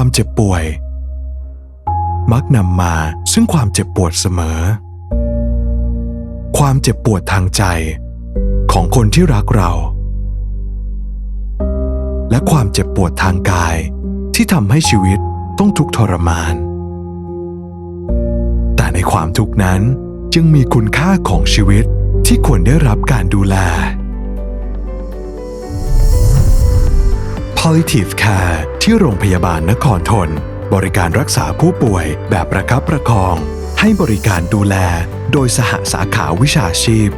ความเจ็บป่วย มักนำมาซึ่งความเจ็บปวดเสมอ ความเจ็บปวดทางใจของคนที่รักเรา และความเจ็บปวดทางกายที่ทำให้ชีวิตต้องทุกข์ทรมาน แต่ในความทุกข์นั้นจึงมีคุณค่าของชีวิตที่ควรได้รับการดูแล Palliative Care ที่โรงพยาบาลนครทน บริการรักษาผู้ป่วยแบบประคับประคอง ให้บริการดูแล โดยสหสาขาวิชาชีพ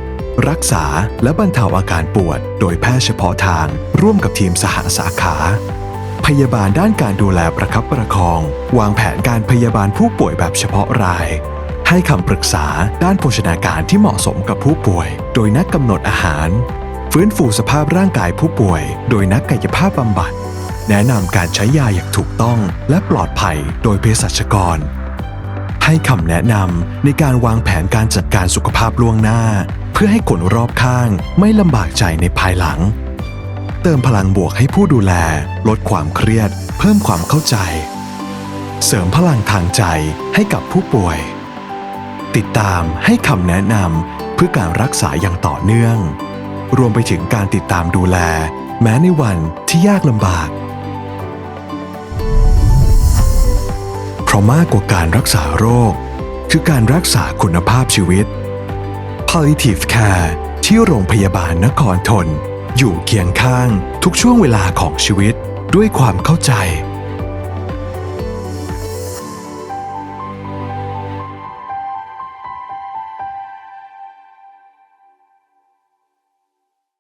รักษาและบรรเทาอาการปวด โดยแพทย์เฉพาะทาง ร่วมกับทีมสหสาขา พยาบาลด้านการดูแลประคับประคอง วางแผนการพยาบาลผู้ป่วยแบบเฉพาะรายให้คำปรึกษาด้านโภชนาการที่เหมาะสมกับผู้ป่วย โดยนักกำหนดอาหาร ฟื้นฟูสภาพร่างกายผู้ป่วย โดยนักกายภาพบำบัด แนะนำการใช้ยาอย่างถูกต้องและปลอดภัยโดยเภสัชกร ให้คำแนะนำในการวางแผนการจัดการสุขภาพล่วงหน้า เพื่อให้คนรอบข้างไม่ลำบากใจในภายหลัง เติมพลังบวกให้ผู้ดูแล ลดความเครียด เพิ่มความเข้าใจ เสริมพลังทางใจให้กับผู้ป่วย ติดตามให้คำแนะนำเพื่อการรักษาอย่างต่อเนื่อง รวมไปถึงการติดตามดูแล แม้ในวันที่ยากลำบาก เพราะมากกว่าการรักษาโรค คือการรักษาคุณภาพชีวิต Palliative Care ที่โรงพยาบาลนครทน อยู่เคียงข้างทุกช่วงเวลาของชีวิตด้วยความเข้าใจ